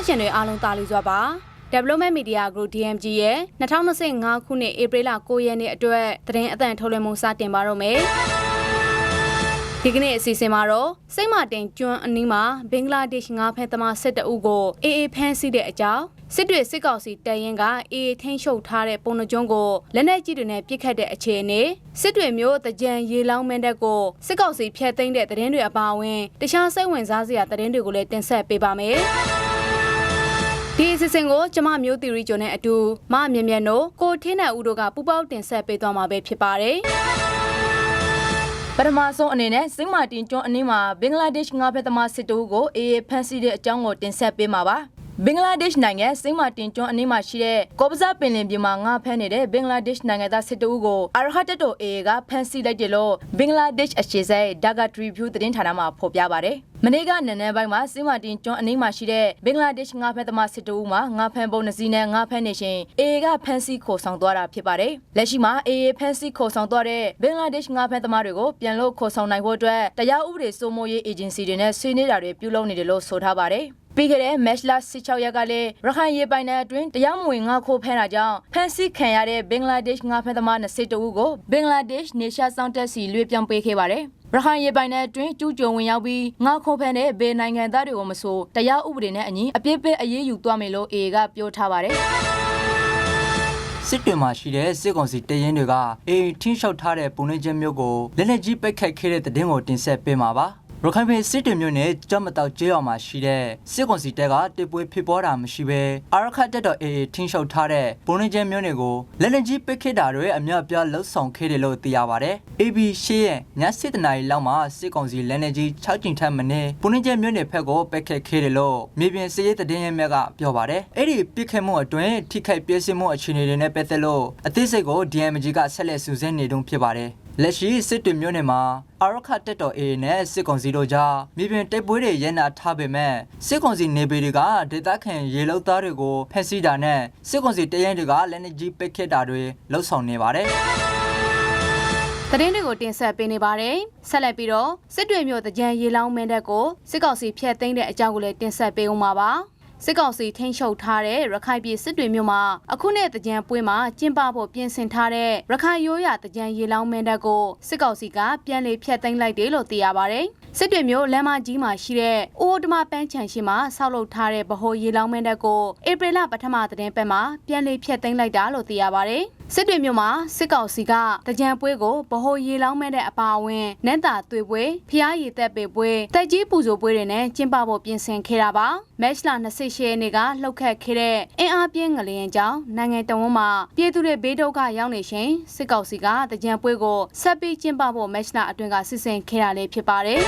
တော်တာရှင်တွေအားလုံးတာလီစွာပါ Development Media Group DMG ရဲ့2025ခုနှစ်ဧပြီလ9ရက်နေ့အတွက်သတင်းအသံထုတ်လွှင့်မှုစတင်ပါတော့မယ်။ဒီကနေ့အစီအစဉ်မှာတော့စိတ်မတင်ကျွန်းအနီးမှာဘင်္ဂလားဒေ့ရှ်ငါးဖက်သမားစစ်တအုပ်ကိုအေးအေးဖမ်းဆီးတဲ့အကြောင်းစစ်တွေစစ်ကောင်စီတပ်ရင်းကအေးအေးထိန်းချုပ်ထားတဲ့ပုံနှကျွန်းကိုလက်နက်ကြီးတွေနဲ့ပစ်ခတ်တဲ့အခြေအနေစစ်တွေမျိုးတကြံရေလောင်းမင်းတပ်ကိုစစ်ကောင်စီဖျက်သိမ်းတဲ့သတင်းတွေအပါအဝင်တခြားစိတ်ဝင်စားစရာသတင်းတွေကိုလည်းတင်ဆက်ပေးပါမယ်။ ဒီအစီအစဉ်ကိုကျမမျိုးတီရီကျော်နဲ့အတူမအမြင်မြန်တို့ကိုထင်းတဲ့ဦးတို့ကပူပေါင်းတင်ဆက်ပေးသွားမှာပဲဖြစ်ပါတယ်။ပထမဆုံးအနေနဲ့စိန့်မာတင်ကျွန်းအနီးမှာဘင်္ဂလားဒေ့ရှ်ငါးဖက်သမားစစ်တအုပ်ကိုအေးအေးဖမ်းဆီးတဲ့အကြောင်းကိုတင်ဆက်ပေးမှာပါဘင်္ဂလားဒေ့ရှ်နိုင်ငံစိန့်မာတင်ကျွန်းအနီးမှာရှိတဲ့ကော့ပဇာပင်လင်ပြင်မှာငါးဖမ်းနေတဲ့ဘင်္ဂလားဒေ့ရှ်နိုင်ငံသားစစ်တအုပ်ကိုအာရဟတ်တတိုအေကဖမ်းဆီးလိုက်တယ်လို့ဘင်္ဂလားဒေ့ရှ်အခြေစိုက်ဒါဂါထရီဗျူးသတင်းဌာနမှဖော်ပြပါတယ် မနေ့ကနန်းနန်းပိုင်းမှာစိန့်မာတင်ကျွန်းအနီးမှာရှိတဲ့ဘင်္ဂလားဒေ့ရှ်ငါးဖက်သမားစစ်တအုပ်မှာငါးဖမ်းပုံနှစီနဲ့ငါးဖမ်းနေရှင်အေကဖမ်းဆီးခေါ်ဆောင်သွားတာဖြစ်ပါတယ်လက်ရှိမှာအေဖမ်းဆီးခေါ်ဆောင်သွားတဲ့ဘင်္ဂလားဒေ့ရှ်ငါးဖက်သမားတွေကိုပြန်လို့ခေါ်ဆောင်နိုင်ဖို့အတွက်တရားဥပဒေစိုးမိုးရေးအေဂျင်စီတွေနဲ့ဆွေးနွေးတာတွေပြုလုပ်နေတယ်လို့ဆိုထားပါတယ်ပြီးခဲ့တဲ့မက်လာ16ရက်ကလည်းရခိုင်ရေပိုင်နယ်အတွင်းတရားမဝင်ငါခိုးဖမ်းတာကြောင့်ဖမ်းဆီးခံရတဲ့ဘင်္ဂလားဒေ့ရှ်ငါဖမ်းသမား20တူကိုဘင်္ဂလားဒေ့ရှ်နေရှာဆောင်တက်စီလွှဲပြောင်းပေးခဲ့ပါတယ် ရခိုင်ရေပိုင်နယ်အတွင်းကျူးကျော်ဝင်ရောက်ပြီးငါခိုးဖမ်းတဲ့ဘယ်နိုင်ငံသားတွေကိုမဆိုတရားဥပဒေနဲ့အညီအပြစ်ပေးအရေးယူသွားမယ်လို့အေကပြောထားပါတယ်စစ်တွေမှာရှိတဲ့စစ်ကောင်စီတရင်တွေကအိမ်ထင်းလျှောက်ထားတဲ့ပုံနှိပ်ချက်မျိုးကိုလက်လက်ကြီးပိတ်ခတ်ခဲ့တဲ့တဲ့တင်ကိုတင်ဆက်ပေးမှာပါ ရခိုင်ပြည်စစ်တွေမျိုးနဲ့ကြောက်မတောက်ကျေးရွာမှာရှိတဲ့စစ်ကောင်စီတပ်ကတစ်ပွဲဖြစ်ပေါ်တာမရှိဘဲအာရခတ်တပ်တော်အေးထင်းလျှောက်ထားတဲ့ပုံနှိပ်ချက်မျိုးတွေကိုလက်လက်ကြီးပိတ်ခတ်တာတွေအများပြားလှုပ်ဆောင်ခဲ့တယ်လို့သိရပါတယ် AB ရှေ့ရဲ့ည7တနာရီလောက်မှာစစ်ကောင်စီလက်လက်ကြီး6ကျင်ထက်မနည်းပုံနှိပ်ချက်မျိုးတွေဖက်ကိုပိတ်ခတ်ခဲ့တယ်လို့မြေပြင်စစ်ရေးတဲ့ရင်မြက်ကပြောပါတယ်အဲ့ဒီပိတ်ခတ်မှုအတွင်းထိခိုက်ပြည့်စုံမှုအခြေအနေတွေနဲ့ပတ်သက်လို့အသေးစိတ်ကို DMG ကဆက်လက်စုစည်းနေတုန်းဖြစ်ပါတယ် လက်ရှိစစ်တွေမျိုးနယ်မှာအာရခတက်တော် A နဲ့စစ်ကောင်စီတို့ကြားမြေပြင်တိုက်ပွဲတွေရဲနာထားပေမဲ့စစ်ကောင်စီနေပေတွေကဒေသခံရေလုံသားတွေကိုဖက်စီးတာနဲ့စစ်ကောင်စီတရင်တွေကလက်နက်ကြီးပစ်ခတ်တာတွေလှုပ်ဆောင်နေပါတယ်သတင်းတွေကိုတင်ဆက်ပေးနေပါတယ်။ဆက်လက်ပြီးတော့စစ်တွေမျိုးတကြံရေလောင်းမင်းတပ်ကိုစစ်ကောင်စီဖျက်သိမ်းတဲ့အကြောင်းကိုလည်းတင်ဆက်ပေးအောင်ပါပါ။ စစ်ကောင်စီထိန်းချုပ်ထားတဲ့ရခိုင်ပြည်စစ်တွေမျိုးမှာအခုနဲ့တကြံပွဲမှာကျင်းပဖို့ပြင်ဆင်ထားတဲ့ရခိုင်ရိုးရာတကြံရေလောင်းမင်းတပ်ကိုစစ်ကောင်စီကပြန်လည်ဖျက်သိမ်းလိုက်တယ်လို့သိရပါတယ်။စစ်တွေမျိုးလမ်းမကြီးမှာရှိတဲ့အိုးဒမပန်းချန်ရှိမှာဆောက်လုပ်ထားတဲ့ဗဟိုရေလောင်းမင်းတပ်ကိုဧပြီလပထမသတင်းပတ်မှာပြန်လည်ဖျက်သိမ်းလိုက်တာလို့သိရပါတယ်။ စစ်တွေမျိုးမှာစစ်ကောင်စီကတကြံပွဲကိုဗဟိုရေလောင်းမဲ့တဲ့အပါအဝင်နန်းတာသွေပွဲဖျားရည်သက်ပေပွဲတက်ကြီးပူဇော်ပွဲတွေနဲ့ကျင်းပဖို့ပြင်ဆင်ခဲ့တာပါမက်ချ်လာ28ရက်နေ့ကလှုပ်ခတ်ခဲ့တဲ့အင်အားပြင်းငလျင်ကြောင့်နိုင်ငံတော်ဝန်မှာပြည်သူတွေဘေးဒုက္ခရောက်နေရှင်စစ်ကောင်စီကတကြံပွဲကိုဆက်ပြီးကျင်းပဖို့မက်ချ်လာအတွင်းကစီစဉ်ခဲ့တာလည်းဖြစ်ပါတယ်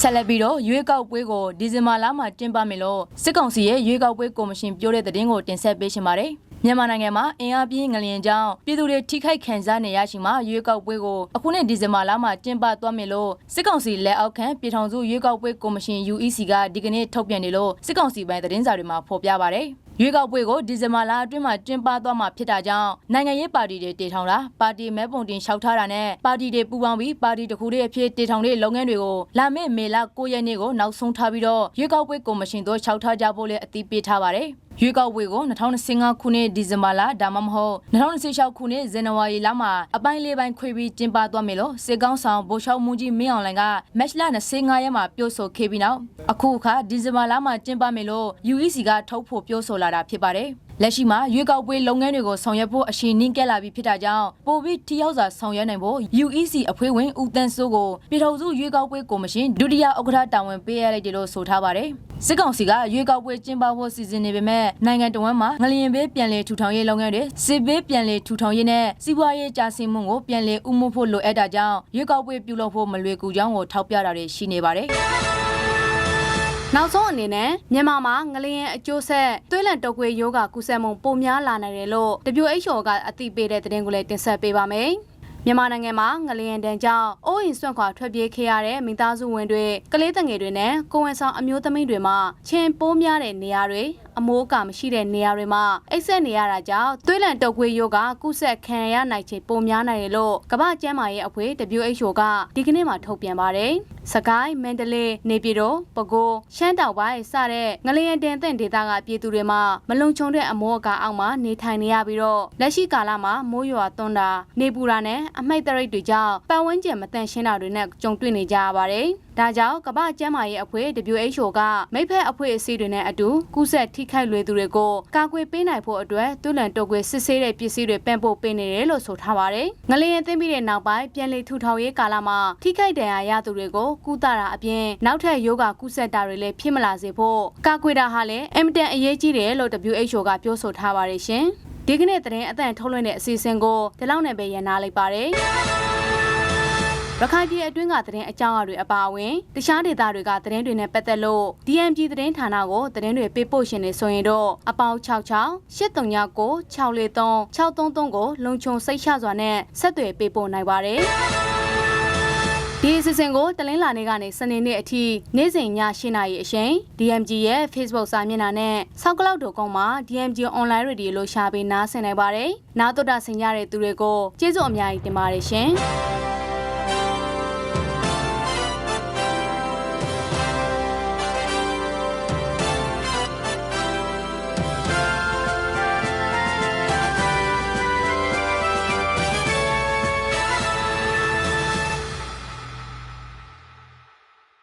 ဆက်လက်ပြီးတော့ရွေးကောက်ပွဲကိုဒီဇင်ဘာလမှာကျင်းပမယ်လို့စစ်ကောင်စီရဲ့ရွေးကောက်ပွဲကော်မရှင်ပြောတဲ့သတင်းကိုတင်ဆက်ပေးရှင်ပါတယ်။ မြန်မာနိုင်ငံမှာအင်အားပြင်းငလျင်ကြောင့်ပြည်သူတွေထိခိုက်ခံစားနေရရှိမှရွေးကောက်ပွဲကိုအခုနှစ်ဒီဇင်ဘာလမှာကျင်းပသွားမယ်လို့စစ်ကောင်စီလက်အောက်ခံပြည်ထောင်စုရွေးကောက်ပွဲကော်မရှင် UEC ကဒီကနေ့ထုတ်ပြန်တယ်လို့စစ်ကောင်စီပိုင်းသတင်းစာတွေမှာဖော်ပြပါတယ်။ရွေးကောက်ပွဲကိုဒီဇင်ဘာလအတွင်းမှာကျင်းပသွားမှာဖြစ်တာကြောင့်နိုင်ငံရေးပါတီတွေတည်ထောင်တာပါတီမဲပုံတင်လျှောက်ထားတာနဲ့ပါတီတွေပူးပေါင်းပြီးပါတီတစ်ခုတည်းအဖြစ်တည်ထောင်တဲ့လုပ်ငန်းတွေကိုလာမယ့်မေလ9ရက်နေ့ကိုနောက်ဆုံးထားပြီးတော့ရွေးကောက်ပွဲကော်မရှင်တို့လျှောက်ထားကြဖို့လည်းအတည်ပြုထားပါတယ် ရွေးကောက်ပွဲကို2025ခုနှစ်ဒီဇင်ဘာလဒါမှမဟုတ်2026ခုနှစ်ဇန်နဝါရီလမှာအပိုင်းလေးပိုင်းခွဲပြီးကျင်းပသွားမယ်လို့စစ်ကောင်ဆောင်ဗိုလ်ချုပ်မူကြီးမင်းအောင်လှိုင်ကမက်လ25ရက်မှာပြောဆိုခဲ့ပြီးနောက်အခုအခါဒီဇင်ဘာလမှာကျင်းပမယ်လို့ UEC ကထုတ်ဖို့ပြောဆိုလာတာဖြစ်ပါတယ်လက်ရှိမှာရွေးကောက်ပွဲလုပ်ငန်းတွေကိုဆောင်ရွက်ဖို့အရှိန်နှင်းကက်လာပြီးဖြစ်တာကြောင့်ပိုပြီးထိရောက်စွာဆောင်ရွက်နိုင်ဖို့ UEC အဖွဲ့ဝင်ဦးတန်းစိုးကိုပြည်ထောင်စုရွေးကောက်ပွဲကော်မရှင်ဒုတိယဥက္ကဋ္ဌတာဝန်ပေးရလိုက်တယ်လို့ဆိုထားပါတယ်။ စစ်ကောင်စီကရွေးကောက်ပွဲကျင်းပဖို့စီစဉ်နေပေမဲ့နိုင်ငံတော်ဝန်မှာငလျင်ဘေးပြန်လည်ထူထောင်ရေးလုပ်ငန်းတွေစစ်ဘေးပြန်လည်ထူထောင်ရေးနဲ့စီးပွားရေးကြာဆင်းမှုကိုပြန်လည်ဥမှုဖို့လိုအပ်တာကြောင့်ရွေးကောက်ပွဲပြုလုပ်ဖို့မလွယ်ကူကြောင်းကိုထောက်ပြတာတွေရှိနေပါတယ်။နောက်ဆုံးအနေနဲ့မြန်မာမှာငလျင်အကျိုးဆက်သွေးလန့်တုပ်ကွေးယောဂကုသမှုပိုများလာနိုင်တယ်လို့ WHO ကအသိပေးတဲ့သတင်းကိုလည်းတင်ဆက်ပေးပါမယ်။ မြန်မာနိုင်ငံမှာငလျင်တန်းကြောင့်အိုးအိမ်ဆွန့်ခွာထွက်ပြေးခဲ့ရတဲ့မိသားစုဝင်တွေကလေးတငယ်တွေနဲ့ကိုယ်ဝန်ဆောင်အမျိုးသမီးတွေမှာချင်းပိုးများတဲ့နေရာတွေအမိုးအကာမရှိတဲ့နေရာတွေမှာအိတ်ဆက်နေရတာကြောင့်သွေးလန့်တုပ်ကွေးရောဂါကုဆက်ခံရနိုင်ခြေပိုများနိုင်တယ်လို့ကမ္ဘာ့ကျန်းမာရေးအဖွဲ့ WHO ကဒီကနေ့မှထုတ်ပြန်ပါတယ်။စကိုင်းမန္တလေးနေပြည်တော်ပဲခူးရှမ်းတောင်ပိုင်းစတဲ့ငလျင်တင်တဲ့ဒေသကပြည်သူတွေမှာမလုံခြုံတဲ့အမိုးအကာအောက်မှာနေထိုင်နေရပြီးတော့လက်ရှိကာလမှာမိုးရွာသွန်းတာနေပူတာနဲ့အမှိတ်တရိတ်တွေကြောင့်ပတ်ဝန်းကျင်မတန့်ရှင်းတာတွေနဲ့ကြုံတွေ့နေကြရပါတယ်။ဒါကြောင့်ကမ္ဘာ့ကျန်းမာရေးအဖွဲ့ WHO ကမိဖက်အဖွဲ့အစည်းတွေနဲ့အတူကူးစက်ထိခိုက်လွယ်သူတွေကိုကာကွယ်ပေးနိုင်ဖို့အတွက်တွလန်တုပ်ကွေစစ်ဆေးတဲ့ပစ္စည်းတွေပံ့ပိုးပေးနေတယ်လို့ဆိုထားပါတယ်။ငလျင်သိမ်းပြီးတဲ့နောက်ပိုင်းပြန်လည်ထူထောင်ရေးကာလမှာထိခိုက်ဒဏ်ရာရသူတွေကိုကုသတာအပြင်နောက်ထပ်ယောဂကုသတာတွေလည်းဖြစ်မလာစေဖို့ကာကွယ်တာဟာလည်းအင်မတန်အရေးကြီးတယ်လို့ WHO ကပြောဆိုထားပါတယ်ရှင်။ဒီကနေ့သတင်းအသံထုတ်လွှင့်တဲ့အစီအစဉ်ကိုဒီလောက်နဲ့ပဲရန်နာလိုက်ပါတယ်။ ရခိုင်ပြည်အတွင်းကသတင်းအကြောင်းအရာတွေအပါအဝင်တခြားဒေသတွေကသတင်းတွေနဲ့ပတ်သက်လို့ DMG သတင်းဌာနကိုသတင်းတွေပေးပို့ရှင်နေဆိုရင်တော့အပေါင်း66 839 643 633ကိုလုံခြုံစိတ်ချစွာနဲ့ဆက်သွယ်ပေးပို့နိုင်ပါတယ်။ဒီအစီအစဉ်ကိုတလင်းလာနေကနေစနေနေ့အထိနေ့စဉ်ည8:00နာရီအချိန် DMG ရဲ့ Facebook စာမျက်နှာနဲ့ SoundCloud.com မှာ DMG Online Radio လို့ရှာပေးနားဆင်နိုင်ပါတယ်။နားတော်တာဆင်ကြတဲ့သူတွေကိုကျေးဇူးအများကြီးတင်ပါတယ်ရှင်။